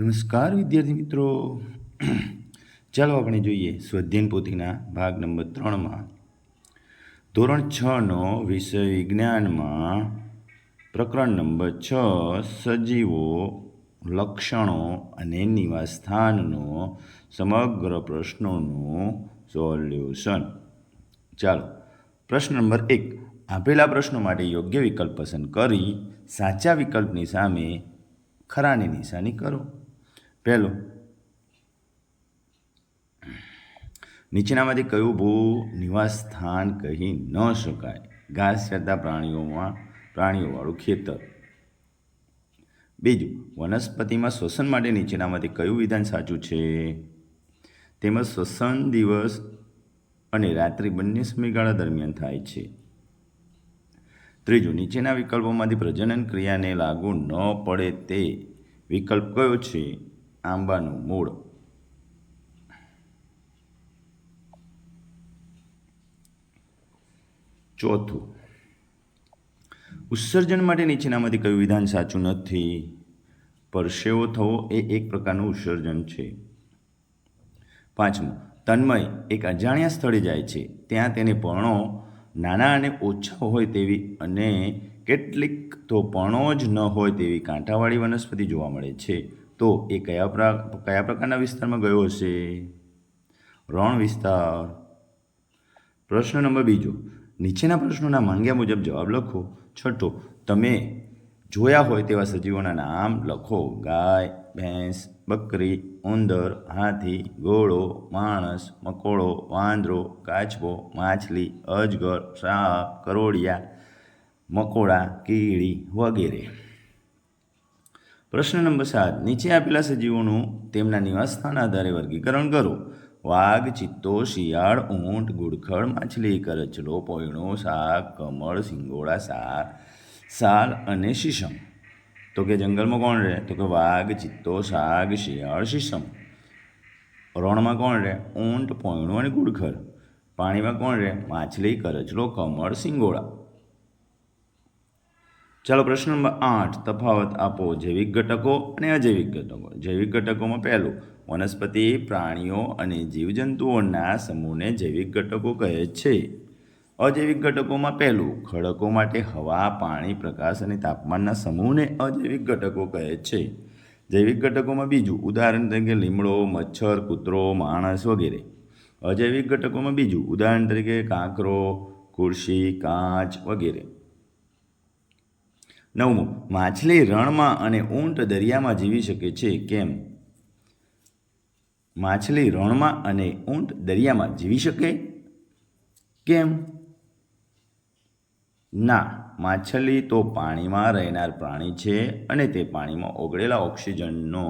નમસ્કાર, વિદ્યાર્થી મિત્રો. ચાલો આપણે જોઈએ સ્વાધ્યાયન પોથીના ભાગ નંબર ત્રણમાં. ધોરણ છનો વિષય વિજ્ઞાનમાં પ્રકરણ નંબર છ, સજીવો, લક્ષણો અને નિવાસસ્થાનનો સમગ્ર પ્રશ્નોનું સોલ્યુશન. ચાલો, પ્રશ્ન નંબર એક. આપેલા પ્રશ્નો માટે યોગ્ય વિકલ્પ પસંદ કરી સાચા વિકલ્પની સામે ખરાની નિશાની કરો. પહેલો. નીચેનામાંથી કયું ભૂ નિવાસ સ્થાન કહી ન શકાય? ઘાસ ચરતા પ્રાણીઓમાં પ્રાણીઓવાળું ખેતર. બીજું, વનસ્પતિમાં શ્વસન માટે નીચેનામાંથી કયું વિધાન સાચું છે? તેમજ શ્વસન દિવસ અને રાત્રિ બંને સમયગાળા દરમિયાન થાય છે. ત્રીજું, નીચેના વિકલ્પોમાંથી પ્રજનન ક્રિયાને લાગુ ન પડે તે વિકલ્પ કયો છે? આંબાનું મૂળ. ચોથું, ઉત્સર્જન માટે નીચેનામાંથી કયું વિધાન સાચું નથી? પરસેવો થવો એ એક પ્રકારનું ઉત્સર્જન છે. પાંચમું, તન્મય એક અજાણ્યા સ્થળે જાય છે. ત્યાં તેને પર્ણો નાના અને ઓછા હોય તેવી અને કેટલીક તો પર્ણો જ ન હોય તેવી કાંટાવાળી વનસ્પતિ જોવા મળે છે. તો એ કયા કયા પ્રકારના વિસ્તારમાં ગયો હશે? રણ વિસ્તાર. પ્રશ્ન નંબર બીજો. નીચેના પ્રશ્નોના માંગ્યા મુજબ જવાબ લખો. છઠ્ઠો. તમે જોયા હોય તેવા સજીવોના નામ લખો. ગાય, ભેંસ, બકરી, ઉંદર, હાથી, ઘોડો, માણસ, મકોડો, વાંદરો, કાચબો, માછલી, અજગર, સાપ કરોડિયા મકોડા, કીડી વગેરે. પ્રશ્ન નંબર સાત, નીચે આપેલા સજીવોનું તેમના નિવાસસ્થાન આધારે વર્ગીકરણ કરો. વાઘ, ચિત્તો, શિયાળ, ઊંટ ગુડખળ માછલી, કરચલો, પોયણો, શાક, કમળ, સિંગોડા, સાર, સાલ અને શીશમ. તો કે જંગલમાં કોણ રહે? તો કે વાઘ, ચિત્તો, શાક, શિયાળ, શીશમ. રણમાં કોણ રહે? ઊંટ, પોયણું અને ગુડખર પાણીમાં કોણ રહે? માછલી, કરચલો, કમળ, સિંગોડા. ચાલો પ્રશ્ન નંબર આઠ, તફાવત આપો. જૈવિક ઘટકો અને અજૈવિક ઘટકો. જૈવિક ઘટકોમાં પહેલું, વનસ્પતિ, પ્રાણીઓ અને જીવજંતુઓના સમૂહને જૈવિક ઘટકો કહે છે. અજૈવિક ઘટકોમાં પહેલું, ખડકો માટે હવા, પાણી, પ્રકાશ અને તાપમાનના સમૂહને અજૈવિક ઘટકો કહે છે. જૈવિક ઘટકોમાં બીજું, ઉદાહરણ તરીકે લીમડો, મચ્છર, કૂતરો, માણસ વગેરે. અજૈવિક ઘટકોમાં બીજું, ઉદાહરણ તરીકે કાંકરો ખુરશી કાચ વગેરે. નવમું, માછલી રણમાં અને ઊંટ દરિયામાં જીવી શકે છે કેમ? માછલી રણમાં અને ઊંટ દરિયામાં જીવી શકે કેમ? ના, માછલી તો પાણીમાં રહેનાર પ્રાણી છે અને તે પાણીમાં ઓગળેલા ઓક્સિજનનો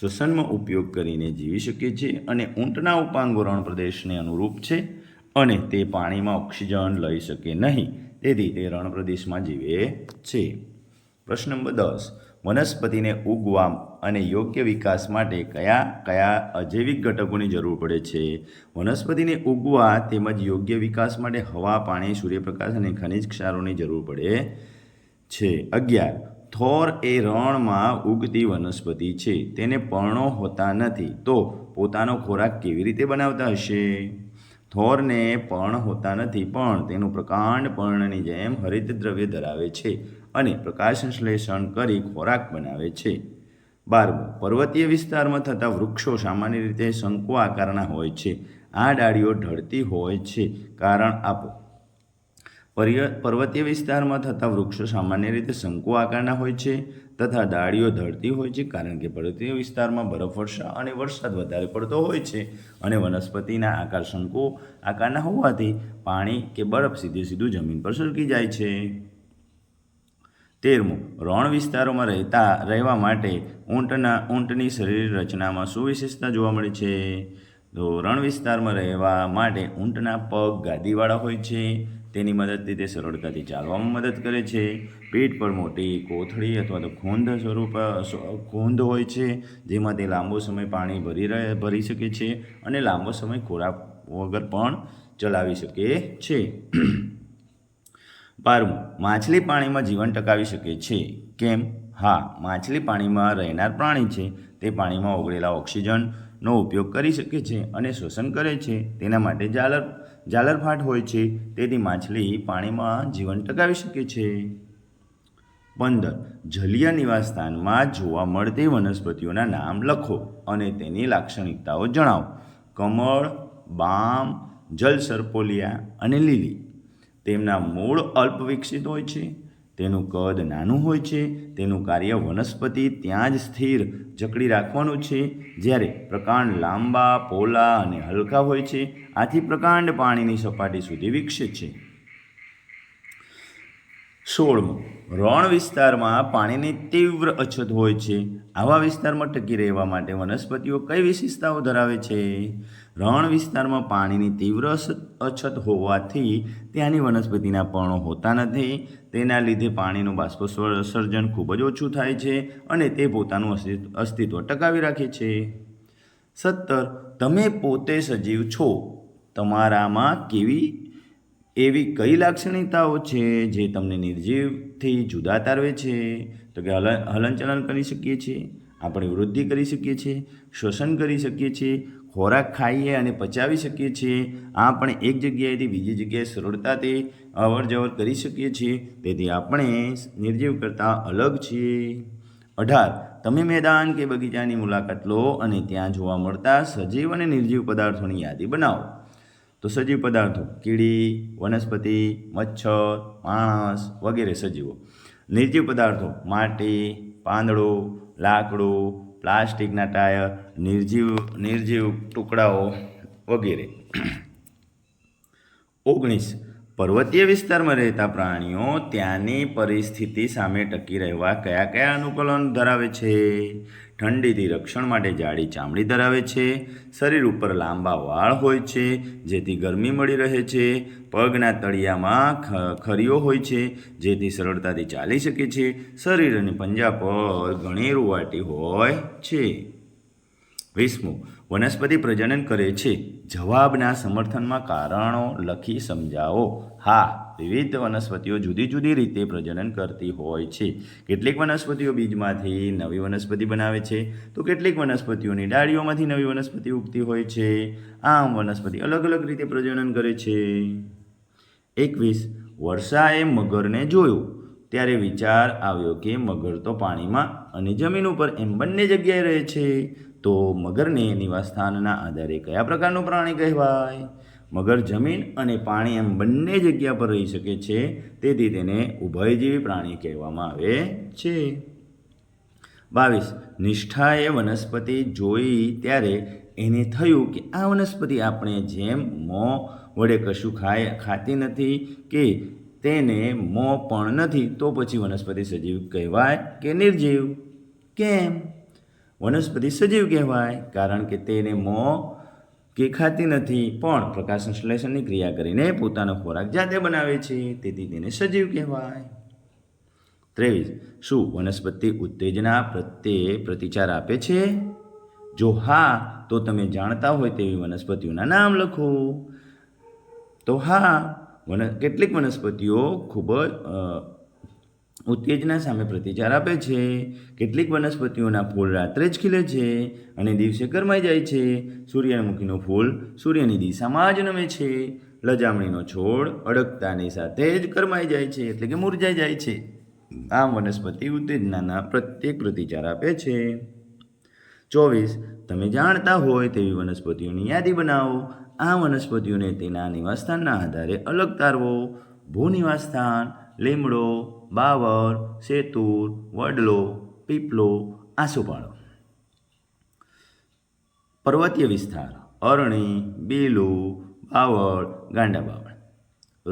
શ્વસનમાં ઉપયોગ કરીને જીવી શકે છે અને ઊંટના ઉપાંગો રણ પ્રદેશને અનુરૂપ છે અને તે પાણીમાં ઓક્સિજન લઈ શકે નહીં, તેથી તે રણ પ્રદેશમાં જીવે છે. પ્રશ્ન નંબર દસ. વનસ્પતિને ઉગવા અને યોગ્ય વિકાસ માટે કયા કયા અજૈવિક ઘટકોની જરૂર પડે છે? વનસ્પતિને ઉગવા તેમજ યોગ્ય વિકાસ માટે હવા, પાણી, સૂર્યપ્રકાશ અને ખનિજ ક્ષારોની જરૂર પડે છે. અગિયાર. થોર એ રણમાં ઉગતી વનસ્પતિ છે. તેને પર્ણો હોતા નથી. તો પોતાનો ખોરાક કેવી રીતે બનાવતા હશે? થોરને પર્ણ હોતા નથી, પણ તેનું પ્રકાંડ પર્ણની જેમ હરિતદ્રવ્ય ધરાવે છે. અને પ્રકાશ સંશ્લેષણ કરી ખોરાક બનાવે છે. બારમું, પર્વતીય વિસ્તારમાં થતા વૃક્ષો સામાન્ય રીતે શંકુ આકારના હોય છે. આ ડાળીઓ ઢળતી હોય છે. કારણ આપો. પર્વતીય વિસ્તારમાં થતા વૃક્ષો સામાન્ય રીતે શંકુ આકારના હોય છે તથા ડાળીઓ ધરતી હોય છે કારણ કે પર્વતીય વિસ્તારમાં બરફ, વર્ષા અને વરસાદ વધારે પડતો હોય છે અને વનસ્પતિના આકાર શંકુ આકારના હોવાથી પાણી કે બરફ સીધે સીધું જમીન પર સરકી જાય છે. તેરમું, રણ વિસ્તારોમાં રહેતા, રહેવા માટે ઊંટના, ઊંટની શરીર રચનામાં શું વિશેષતા જોવા મળે છે? તો રણ વિસ્તારમાં રહેવા માટે ઊંટના પગ ગાદીવાળા હોય છે. તેની મદદથી તે સરળતાથી ચાલવામાં મદદ કરે છે. પીઠ પર મોટી કોથળી અથવા તો ખૂંદ સ્વરૂપ ખૂંદ હોય છે, જેમાં તે લાંબો સમય પાણી ભરી રહે, ભરી શકે છે અને લાંબો સમય ખોરાક વગર પણ ચલાવી શકે છે. બારમું માછલી પાણીમાં જીવન ટકાવી શકે છે. કેમ? હા, માછલી પાણીમાં રહેનાર પ્રાણી છે. તે પાણીમાં ઓગળેલા ઓક્સિજનનો ઉપયોગ કરી શકે છે અને શોષણ કરે છે. તેના માટે જાલર જાલરફાટ હોય છે. તેથી માછલી પાણીમાં જીવન ટકાવી શકે છે. પંદર, જલીય નિવાસસ્થાનમાં જોવા મળતી વનસ્પતિઓના નામ લખો અને તેની લાક્ષણિકતાઓ જણાવો. કમળ, બામ જલ સરપોલિયા અને લીલી. તેમના મૂળ અલ્પ વિકસિત હોય છે, તેનું કદ નાનું હોય છે, તેનું કાર્ય વનસ્પતિ ત્યાં જ સ્થિર જકડી રાખવાનું છે. જ્યારે પ્રકાંડ લાંબા, પોલા અને હલકા હોય છે, આથી પ્રકાંડ પાણીની સપાટી સુધી વિકસિત છે. સોળમું, રણ વિસ્તારમાં પાણીની તીવ્ર અછત હોય છે. આવા વિસ્તારમાં ટકી રહેવા માટે વનસ્પતિઓ કઈ વિશેષતાઓ ધરાવે છે? રણ વિસ્તારમાં પાણીની તીવ્ર અછત- હોવાથી ત્યાંની વનસ્પતિના પર્ણો હોતા નથી. તેના લીધે પાણીનું બાષ્પસર્જન ખૂબ જ ઓછું થાય છે અને તે પોતાનું અસ્તિત્વ ટકાવી રાખે છે. સત્તર, તમે પોતે સજીવ છો. તમારામાં કેવી, એવી કઈ લાક્ષણિકતાઓ છે જે તમને નિર્જીવથી જુદા તારવે છે? તો કે હલ, હલનચલન કરી શકીએ છીએ, આપણે વૃદ્ધિ કરી શકીએ છીએ, શ્વસન કરી શકીએ છીએ ખોરાક ખાઈએ અને પચાવી શકીએ છીએ આપણે એક જગ્યાએથી બીજી જગ્યાએ સરળતાથી અવર જવર કરી શકીએ છીએ. તેથી આપણે નિર્જીવ કરતાં અલગ છીએ. અઢાર. તમે મેદાન કે બગીચાની મુલાકાત લો અને ત્યાં જોવા મળતા સજીવ અને નિર્જીવ પદાર્થોની યાદી બનાવો. તો સજીવ પદાર્થો, કીડી, વનસ્પતિ, મચ્છર માણસ વગેરે સજીવો. નિર્જીવ પદાર્થો, માટી, પાંદડો, લાકડું પ્લાસ્ટિકના ટાયર, નિર્જીવ નિર્જીવ ટુકડાઓ વગેરે. ઓગણીસ. પર્વતીય વિસ્તારમાં રહેતા પ્રાણીઓ ત્યાંની પરિસ્થિતિ સામે ટકી રહેવા કયા કયા અનુકૂલન ધરાવે છે? ઠંડીથી રક્ષણ માટે જાડી ચામડી ધરાવે છે. શરીર ઉપર લાંબા વાળ હોય છે, જેથી ગરમી મળી રહે છે. પગના તળિયામાં ખરીઓ હોય છે, જેથી સરળતાથી ચાલી શકે છે. શરીર અને પંજા પર ઘણી રૂવાટી હોય છે. વીસમું વનસ્પતિ પ્રજનન કરે છે. જવાબના સમર્થનમાં કારણો લખી સમજાવો. હા, વિવિધ વનસ્પતિઓ જુદી જુદી રીતે પ્રજનન કરતી હોય છે. કેટલીક વનસ્પતિઓ બીજમાંથી નવી વનસ્પતિ બનાવે છે. તો કેટલીક વનસ્પતિઓની ડાળીઓમાંથી નવી વનસ્પતિ ઉગતી હોય છે. આમ વનસ્પતિ અલગ અલગ રીતે પ્રજનન કરે છે. એકવીસ, વર્ષાએ મગરને જોયું. ત્યારે વિચાર આવ્યો કે મગર તો પાણીમાં અને જમીન ઉપર એમ બંને જગ્યાએ રહે છે. તો મગરને નિવાસસ્થાનના આધારે કયા પ્રકારનું પ્રાણી કહેવાય? મગર જમીન અને પાણી એમ બંને જગ્યા પર રહી શકે છે, તેથી તેને ઉભયજીવી પ્રાણી કહેવામાં આવે છે. બાવીસ, નિષ્ઠાએ વનસ્પતિ જોઈ ત્યારે એને થયું કે આ વનસ્પતિ આપણે જેમ મોં વડે કશું ખાય, ખાતી નથી કે તેને મોં પણ નથી, તો પછી વનસ્પતિ સજીવ કહેવાય કે નિર્જીવ? કેમ? વનસ્પતિ સજીવ કહેવાય, કારણ કે તેને મોં કે ખાતી નથી, પણ પ્રકાશ સંશ્લેષણની ક્રિયા કરીને પોતાનો ખોરાક જાતે બનાવે છે, તેથી તેને સજીવ કહેવાય. ત્રેવીસ, શું વનસ્પતિ ઉત્તેજના પ્રત્યે પ્રતિચાર આપે છે? જો હા, તો તમે જાણતા હોય તેવી વનસ્પતિઓના નામ લખો. તો હા, વન, કેટલીક વનસ્પતિઓ ખૂબ જ ઉત્તેજના સામે પ્રતિચાર આપે છે. કેટલીક વનસ્પતિઓના ફૂલ રાત્રે જ ખીલે છે અને દિવસે ગરમાઈ જાય છે. સૂર્યમુખીનું ફૂલ સૂર્યની દિશામાં જ નમે છે. લજામણીનો છોડ અડકતાની સાથે જ ગરમાઈ જાય છે એટલે કે મુરઝાઈ જાય છે. આમ વનસ્પતિ ઉત્તેજનાના પ્રત્યેક પ્રતિચાર આપે છે. ચોવીસ, તમે જાણતા હોય તેવી વનસ્પતિઓની યાદી બનાવો. આ વનસ્પતિઓને તેના નિવાસસ્થાનના આધારે અલગ તારવો. ભૂનિવાસસ્થાન, લીમડો બાવર સેતુર, વડલો, પીપલો, આસોપાળો. પર્વતીય વિસ્તાર, અરણી, બેલું, બાવળ, ગાંડા બાવળ.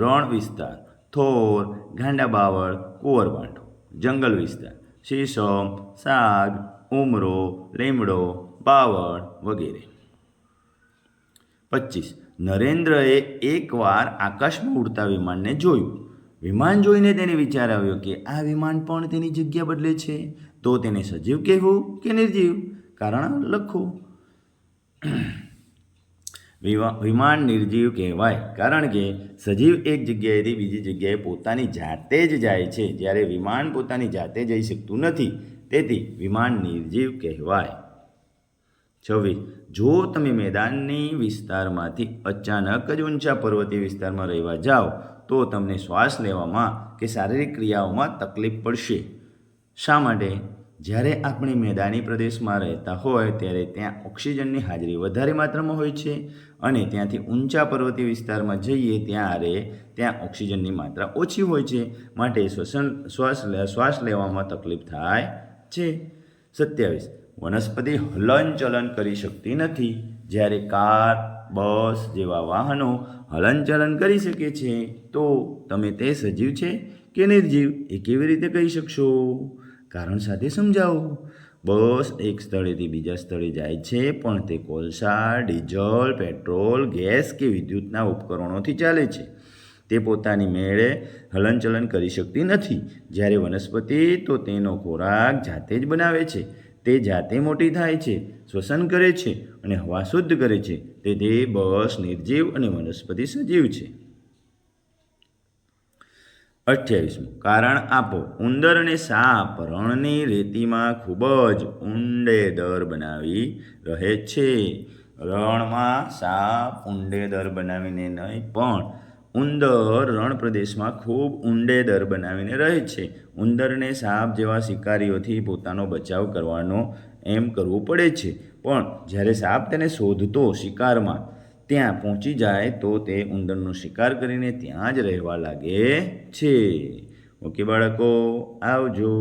રણ વિસ્તાર, થોર, ગાંડા બાવળ કુંવરવાંઢો જંગલ વિસ્તાર, શીશમ, સાગ, ઉમરો, લીમડો, બાવળ વગેરે. પચીસ. નરેન્દ્રએ એકવાર આકાશમાં ઉડતા વિમાનને જોયું. વિમાન જોઈને તેને વિચાર આવ્યો કે આ વિમાન પણ તેની જગ્યા બદલે છે. તો તેને સજીવ કહેવું કે નિર્જીવ? કારણ લખો. વિવા- વિમાન નિર્જીવ કહેવાય. કારણ કે સજીવ એક જગ્યાએથી બીજી જગ્યાએ પોતાની જાતે જ જાય છે. જ્યારે વિમાન પોતાની જાતે જઈ શકતું નથી. તેથી વિમાન નિર્જીવ કહેવાય. છવ્વીસ. જો તમે મેદાનની વિસ્તારમાંથી અચાનક જ ઊંચા પર્વતીય વિસ્તારમાં રહેવા જાઓ તો તમને શ્વાસ લેવામાં કે શારીરિક ક્રિયાઓમાં તકલીફ પડશે. શા માટે? જ્યારે આપણે મેદાની પ્રદેશમાં રહેતા હોય ત્યારે ત્યાં ઓક્સિજનની હાજરી વધારે માત્રામાં હોય છે અને ત્યાંથી ઊંચા પર્વતીય વિસ્તારમાં જઈએ ત્યારે ત્યાં ઓક્સિજનની માત્રા ઓછી હોય છે. માટે શ્વસન, શ્વાસ શ્વાસ લેવામાં તકલીફ થાય છે. સત્યાવીસ. વનસ્પતિ હલનચલન કરી શકતી નથી. જ્યારે કાર બસ જેવા વાહનો હલનચલન કરી શકે છે. તો તમે તે સજીવ છે કે નિર્જીવ એ કેવી રીતે કહી શકશો? કારણ સાથે સમજાવો. બસ એક સ્થળેથી બીજા સ્થળે જાય છે, પણ તે કોલસા ડીઝલ, પેટ્રોલ, ગેસ કે વિદ્યુતના ઉપકરણોથી ચાલે છે. તે પોતાની મેળે હલનચલન કરી શકતી નથી. જ્યારે વનસ્પતિ તો તેનો ખોરાક જાતે જ બનાવે છે. તે જાતે મોટી થાય છે, શ્વસન કરે છે અને હવા શુદ્ધ કરે છે. તેથી બસ, નિર્જીવ અને વનસ્પતિ સજીવ છે. અઠ્યાવીસમું. કારણ આપો, ઉંદર અને સાપ રણની રેતીમાં ખૂબ જ ઊંડે દર બનાવી રહે છે. રણમાં સાપ ઊંડે દર બનાવીને નહીં, પણ ઉંદર રણ પ્રદેશમાં ખૂબ ઊંડે દર બનાવીને રહે છે. ઉંદરને સાપ જેવા શિકારીઓથી પોતાનો બચાવ કરવાનો એમ કરવું પડે છે. પણ જ્યારે સાપ તેને શોધતો શિકારમાં ત્યાં પહોંચી જાય તો તે ઉંદરનો શિકાર કરીને ત્યાં જ રહેવા લાગે છે. ઓકે બાળકો, આવજો.